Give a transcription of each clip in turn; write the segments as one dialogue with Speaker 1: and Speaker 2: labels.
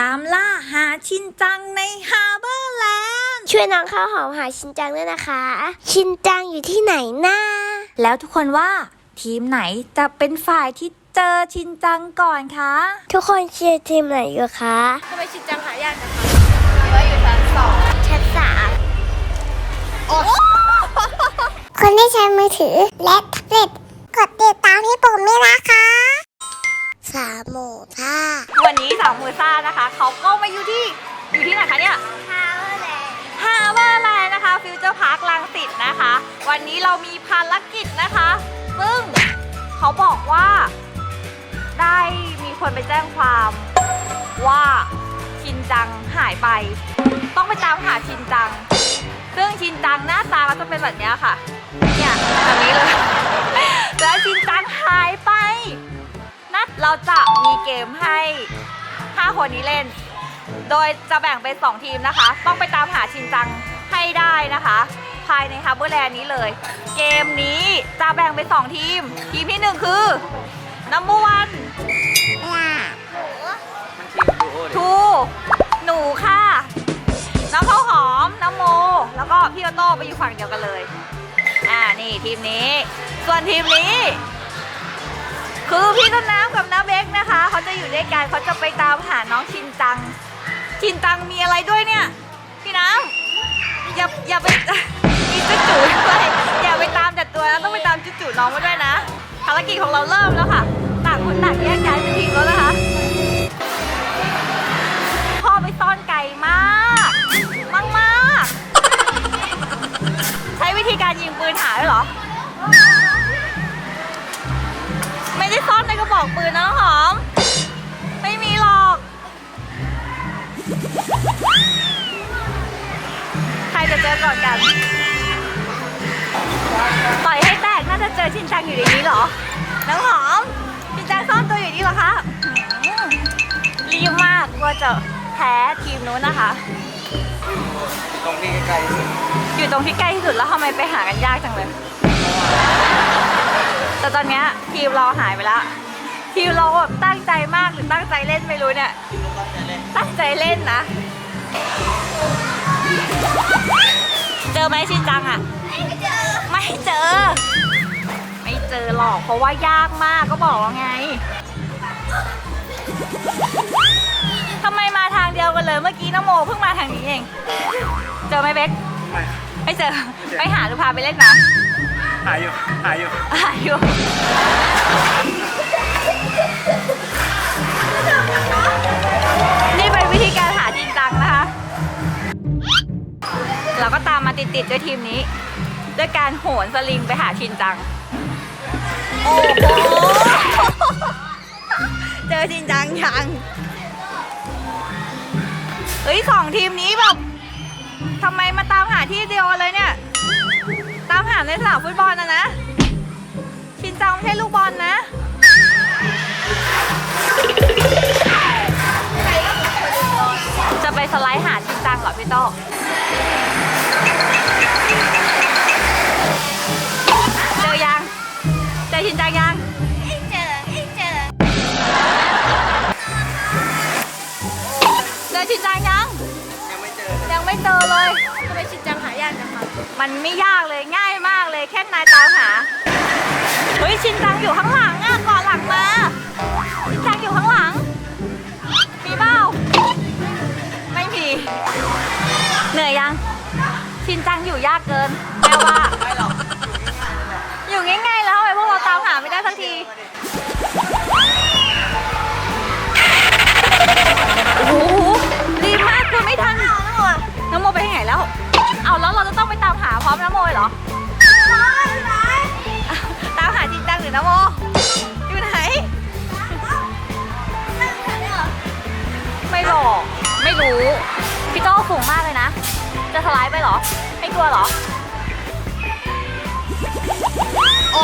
Speaker 1: ตามล่าหาชินจังในฮาร์เบอร์แลนด์
Speaker 2: ช่วยน้องข้าวหอมหาชินจังด้วยนะคะ ชินจังอยู่ที่ไหนนะ
Speaker 1: แล้วทุกคนว่าทีมไหนจะเป็นฝ่ายที่เจอชินจังก่อนคะ
Speaker 2: ทุกคนเชียร์ทีมไหนอยู่คะ
Speaker 3: ทำไมชินจังหายากนะคะคิดว่าอยู่ชั้นสอง
Speaker 2: ชั้นสาม
Speaker 3: โอ้
Speaker 2: คนที่ใช้มือถือและแท็บเล็ตกดติดตามให้ผมด้วยนะคะ สามหมูท่า
Speaker 1: วันนี้สาวมือซ่านะคะเขาก็มาอยู่ที่อยู่ที่ไหนคะเนี่ย
Speaker 2: ฮาวแลนด์
Speaker 1: ฮาร์เบอร์แลนด์นะคะฟิวเจอร์พาร์คลังสิตนะคะ วันนี้เรามีภารกิจนะคะ ซึ่งเขาบอกว่า ได้มีคนไปแจ้งความว่าชินจังหายไป ต้องไปตามหาชินจัง ซึ่งชินจังหน้าตาก็จะเป็นแบบเนี้ยค่ะ เนี่ยแบบนี้เลย แล้วชินจังหายไป เราจะมีเกมให้ 5 คนนี้เล่น โดยจะแบ่งเป็น 2 ทีมนะคะ ต้องไปตามหาชินจังให้ได้นะคะ ภายในฮาร์เบอร์แลนด์นี้เลย เกมนี้จะแบ่งเป็น 2 ทีม ทีมที่ 1 คือนัมเบอร์วันทูหนูค่ะ น้องข้าวหอม น้องโม แล้วก็พี่โอโต้ไปอยู่ฝั่งเดียวกันเลย อ่า นี่ทีมนี้ ส่วนทีมนี้ คือพี่ต้นน้ำกับน้าเบคนะคะเขาจะอยู่ด้วยกันเขาจะไปตามหาน้องชินจัง ชินจังมีอะไรด้วยเนี่ย พี่น้ำอย่าอย่าไปมีจุ๊จู่ด้วยอย่าไปตามแต่ตัวนะต้องไปตามจุ๊จู่น้องมาด้วยนะภารกิจของเราเริ่มแล้วค่ะต่างคนต่างแยกย้ายเป็นทีแล้วนะคะพ่อไปซ่อนไกลมากมากมากใช้วิธีการยิงปืนหาด้วยเหรอ อกระบอกปืนนะน้องหอม ไม่มีหรอก ใครจะเจอก่อนกัน ต่อยให้แตกน่าจะเจอชินจังอยู่ในนี้เหรอ น้องหอม ชินจังซ่อนตัวอยู่นี่เหรอคะอื้อหือรีบมากกลัว่าจะแพ้ทีมนู้นนะคะ
Speaker 4: ตรงที่ใกล้สุด
Speaker 1: อยู่ตรงที่ใกล้ที่สุดแล้วทำไมไปหากันยากจังเลย แต่ตอนเนี้ยทีมเราหายไปแล้ว ทีมเราแบบตั้งใจมากหรือตั้งใจเล่นไม่รู้เนี่ย ตั้งใจเล่นนะ เจอไหมชินจังอะ ไม่เจอ ไม่เจอ ไม่เจอหรอกเพราะว่ายากมากก็บอกแล้วไงทำไมมาทางเดียวกันเลยเมื่อกี้น้องโมเพิ่งมาทางนี้เอง เจอไหมเบ๊ก
Speaker 4: ไม่
Speaker 1: ไม่เจอ ไปหาหรือพาไปเล่นนะ
Speaker 4: หายอยู่หายอยู่
Speaker 1: หาอยู่ เราก็ตามมาติดๆด้วยทีมนี้ ด้วยการโหนสลิงไปหาชินจัง โอ้โห เจอชินจังยังเฮ้ยสองทีมนี้แบบทำไมมาตามหาที่เดียวกันเลยเนี่ย ตามหาในสนามฟุตบอลนะนะ ชินจังไม่ใช่ลูกบอลนะจะไปสไลด์หาชินจังเหรอพี่โต้ เจอยัง เจอชินจังยัง
Speaker 2: เจอเจอ
Speaker 1: เจอชินจังยัง
Speaker 4: ยังไม่เจอ
Speaker 1: ยังไม่เจอเลย
Speaker 3: ทำไมชินจังหายากนะคะ
Speaker 1: มันไม่ยากเลยง่ายมากเลยแค่นายตามหา เฮ้ยชินจังอยู่ข้างหลังอะก่อนหลังมา ชินจังอยู่ข้างหลัง มีเปล่าไม่มี เหนื่อยยัง ชินจังอยู่ยากเกินแม่ว่า
Speaker 4: ไม่หรอก
Speaker 1: อยู่ง่ายๆแล้วทำไมพวกเราตามหาไม่ได้สักที โอ้โหดีมากคือไม่ทันน้ำโมไปที่ไหนแล้ว เอาแล้วเราจะต้องไปตามหาพร้อมน้ำโมเลยเหรอ ตามหาจริงจังหรือน้ำโม อยู่ไหน ไม่บอก ไม่รู้ พี่โต้สูงมากเลยนะ จะสไลด์ไปเหรอ ไม่กลัวเหรอ โอ้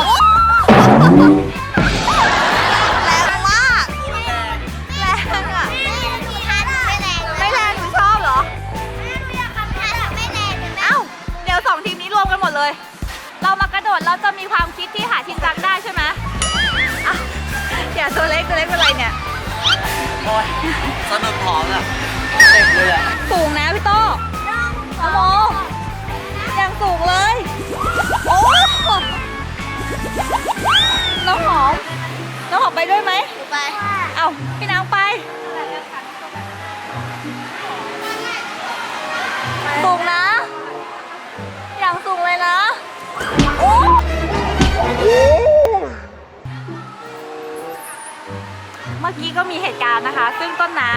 Speaker 1: มื่อกี้ก็มีเหตุการณ์นะคะ ซึ่งต้นน้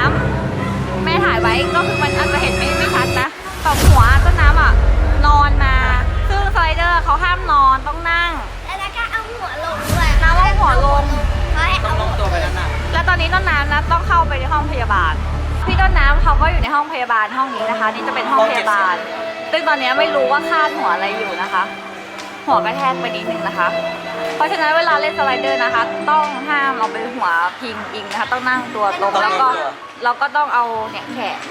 Speaker 1: ำแม่ถ่ายไว้ก็คือมันอาจจะเห็นไม่ไม่ชัดนะแต่หัวต้นน้ำอะนอนมา ซึ่งสไลเดอร์เขาห้ามนอนต้องนั่ง
Speaker 3: แล้วก็เอาหัวลงด้วย
Speaker 1: น้ำเอาหัวลง
Speaker 3: เขาให้
Speaker 4: ต้อ
Speaker 3: เอา
Speaker 4: งลงตัวไปแล้วนะ
Speaker 1: แล้วตอนนี้ต้นน้ำนะต้องเข้าไปในห้องพยาบาล พี่ต้นน้ำเขาก็อยู่ในห้องพยาบาลห้องนี้นะคะ นี่จะเป็นห้องพยาบาลซึ่งตอนนี้ไม่รู้ว่าคาดหัวอะไรอยู่นะคะ หัวกระแทกไปนิดนึงนะคะ เพราะฉะนั้นเวลาเล่นสไลเดอร์นะคะ ต้องห้ามเอาไปหัวพิงอิงนะคะ ต้องนั่งตัวตรงแล้วก็เราก็ต้องเอาเนี่ยแขน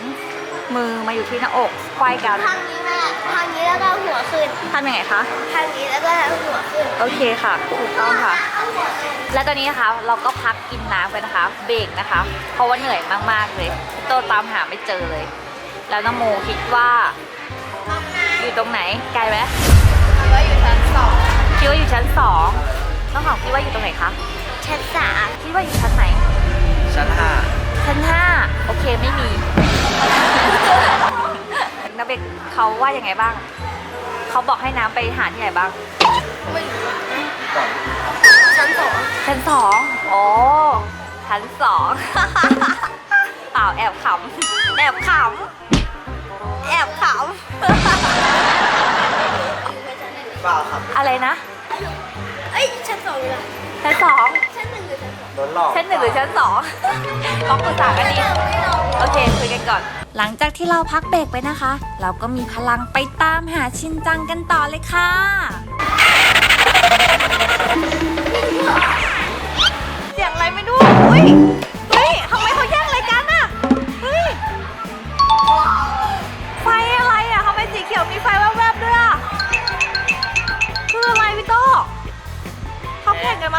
Speaker 1: มือมาอยู่ที่หน้าอกไขว้กัน
Speaker 3: ทางนี้แม่ทางนี้แล้วก็เอาหัวขึ้น
Speaker 1: ทำยังไงคะ
Speaker 3: ทางนี้แล้วก็เอาหัวขึ้น
Speaker 1: โอเคค่ะถูกต้องค่ะ
Speaker 3: เอาหัวขึ้น
Speaker 1: และตอนนี้นะคะเราก็พักกินน้ำกันนะคะ เบรกนะคะ เพราะว่าเหนื่อยมากๆเลยโตตามหาไม่เจอเลย แล้วน้ำโมคิดว่าอยู่ตรงไหนไกลไหม
Speaker 3: คิด ว่าอยู่ชั้นสอง
Speaker 1: คิดว่าอยู่ชั้นสองน้องหอมคิดว่าอยู่ตรงไหนคะ
Speaker 3: ชั้นสาม
Speaker 1: คิดว่าอยู่ชั้นไหน
Speaker 4: ชั้นห้า
Speaker 1: ชั้นห้าโอเคไม่มี นักเบกเขาว่ายังไงบ้าง เขาบอกให้น้ำไปหาที่ไหนบ้าง
Speaker 3: ไม่รู้
Speaker 4: ก่อน
Speaker 3: ชั้นสอง
Speaker 1: ชั้นสองโอ้ชั้นสอง เปล่าแอบขำ แอบขำ แอบข
Speaker 4: เปล่าครับำ
Speaker 1: อะไรนะ
Speaker 3: เอ้ยชั้นสองเลยเหรอ
Speaker 1: ชั้นสอง
Speaker 3: ชั้นหนึ่งหรือชั้นสอง
Speaker 4: โดนหลอก
Speaker 1: ชั้นหนึ่งหรือชั้นสองลองปรึกษากันดี
Speaker 3: ไม่ลง
Speaker 1: โอเคคุยกันก่อน หลังจากที่เราพักเบรกไปนะคะ เราก็มีพลังไปตามหาชินจังกันต่อเลยค่ะเ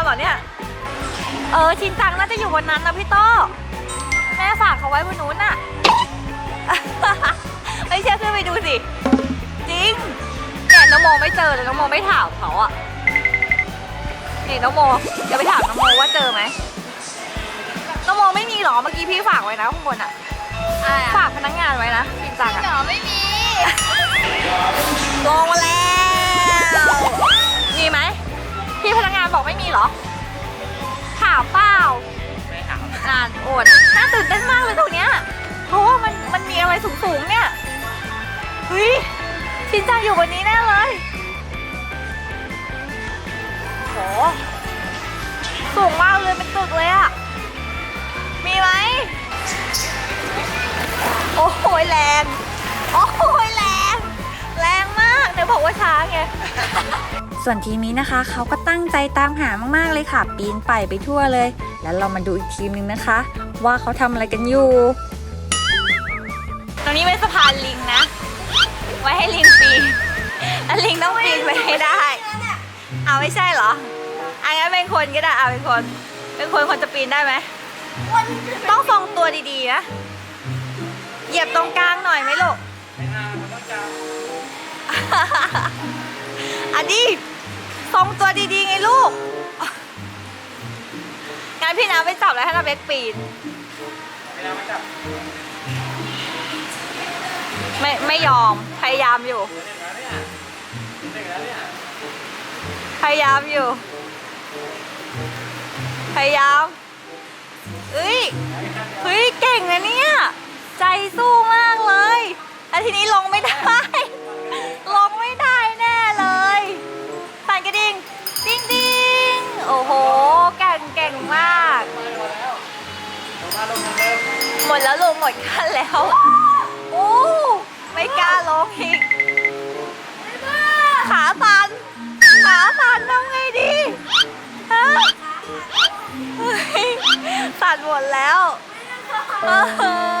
Speaker 1: เขาแข่งกันมาเหรอเนี่ย เออชินจังน่าจะอยู่บนนั้นนะพี่โต้แม่ฝากเขาไว้บนนู้นน่ะ ไม่เชื่อขึ้นไปดูสิ จริงเนี่ยน้องโมไม่เจอเลยน้องโมไม่ถามเขาอะนี่น้องโมจะไปถามน้องโมว่าเจอไหมน้องโมไม่มีหรอเมื่อกี้พี่ฝากไว้นะข้างบนอะ
Speaker 3: อะไรอะ
Speaker 1: ฝากพนักงานไว้นะชินจังอะ
Speaker 3: หนอไม่มี
Speaker 1: ลง บอกไม่มีเหรอถามเปล่า
Speaker 4: ไม่ถาม
Speaker 1: นานโอดน่าตื่นเต้นมากเลยตรงเนี้ยเพราะว่ามันมันมีอะไรสูงๆเนี่ยเฮ้ยชินจังอยู่บนนี้แน่เลยโหสูงมากเลยเป็นตึกเลยอะมีไหมโอ้โหแรงโอ้โหแรง แรงมากเดี๋ยวบอกว่าช้าไง ส่วนทีมนี้นะคะเขาก็ตั้งใจตามหามากๆเลยค่ะ ปีนป่ายไปทั่วเลย แล้วเรามาดูอีกทีมนึงนะคะ ว่าเขาทำอะไรกันอยู่ ตรงนี้เป็นสะพานลิงนะ ไว้ให้ลิงปีนแล้วลิงต้องปีนไปให้ได้ เอาไม่ใช่เหรออันงั้นเป็นคนก็ได้เอาเป็นคน เป็นคนคนจะปีนได้ไหมต้องทรงตัวดีๆนะเหยียบตรงกลางหน่อยไหมลูก อันนี้ ทรงตัวดีๆไงลูกงั้นพี่น้ำไปจับแล้วให้น้าเบคปีน
Speaker 4: ไม่ได้ไม่จับ
Speaker 1: ไม่ไม่ยอม พยายามอยู่
Speaker 4: เด็กแล้วเนี่ยเด็กแล้วเนี่ย
Speaker 1: พยายามอยู่ พยายามเอ้ย เฮ้ยเก่งนะเนี่ย ใจสู้มากเลยแล้วทีนี้ลงไม่ได้ งหมดกันแล้วโอ้ไม่กล้าลงอีกขาสั่นขาสั่นทำไงดีฮะเฮ้ยสั่นหมดแล้วเออ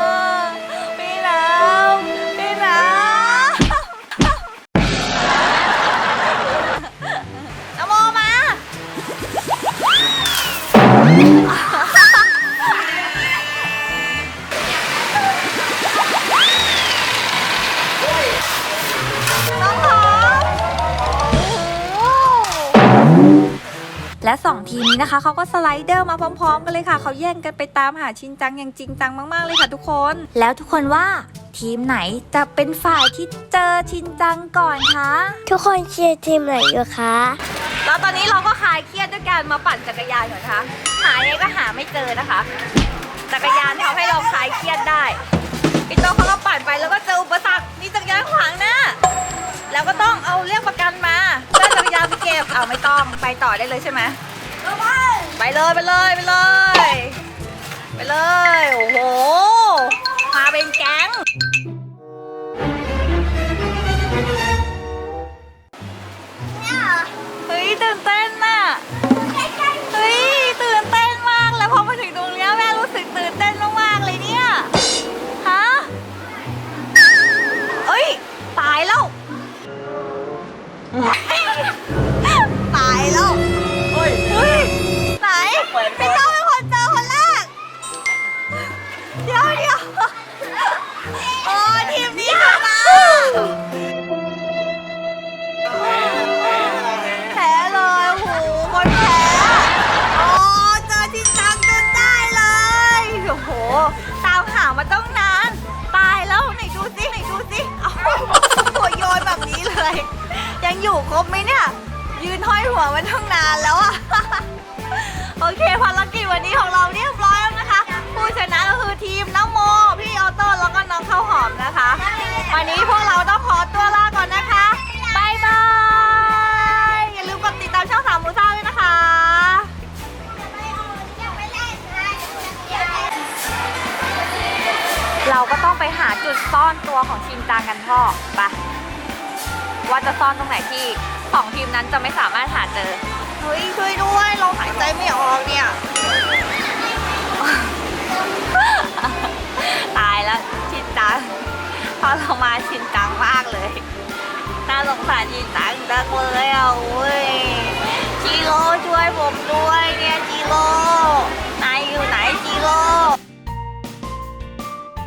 Speaker 1: 2 ทีมนี้นะคะเขาก็สไลเดอร์มาพร้อม ๆ กันเลยค่ะเขาแย่งกันไปตามหาชินจังอย่างจริงจังมากๆเลยค่ะทุกคน แล้วทุกคนว่าทีมไหนจะเป็นฝ่ายที่เจอชินจังก่อนคะ
Speaker 2: ทุกคนเชียร์ทีมไหนอยู่คะ
Speaker 1: แล้วตอนนี้เราก็คลายเครียดด้วยการมาปั่นจักรยานเหรอคะ หายังก็หาไม่เจอนะคะ จักรยานทำให้เราคลายเครียดได้พี่โตเขาก็ปั่นไปแล้วก็เจออุปสรรคมีจักรยานขวางน้า แล้วก็ต้องเอาเรียกประกันมาเพื่อจักรยานไปเก็บเอาไม่ต้องไปต่อได้เลยใช่ไหม ไปเลยไปเลยไปเลย ไปเลย โอ้โห แบบนี้เลยยังอยู่ครบไหมเนี่ย ยืนห้อยหัวมาตั้งนานแล้วอะโอเคภารกิจวันนี้ของเราเรียบร้อยแล้วนะคะ ผู้ชนะก็คือทีมน้องโม พี่ออโต้แล้วก็น้องข้าวหอมนะคะ วันนี้พวกเราต้องขอตัวลาก่อนนะคะบายบายอย่าลืมกดติดตามช่องสามมูซ่าด้วยนะคะเราก็ต้องไปหาจุดซ่อนตัวของชินจังกันพ่อไป ว่าจะซ่อนตรงไหนที่สองทีมนั้นจะไม่สามารถหาเจอ เฮ้ยช่วยด้วยเราหายใจไม่ออกเนี่ย ตายแล้วชินจังพอเรามาชินจังมากเลย น่าสงสารชินจังจังเลยอะโอ้ยจีโร่ช่วยผมด้วยเนี่ยจีโร่นายอยู่ไหนจีโร่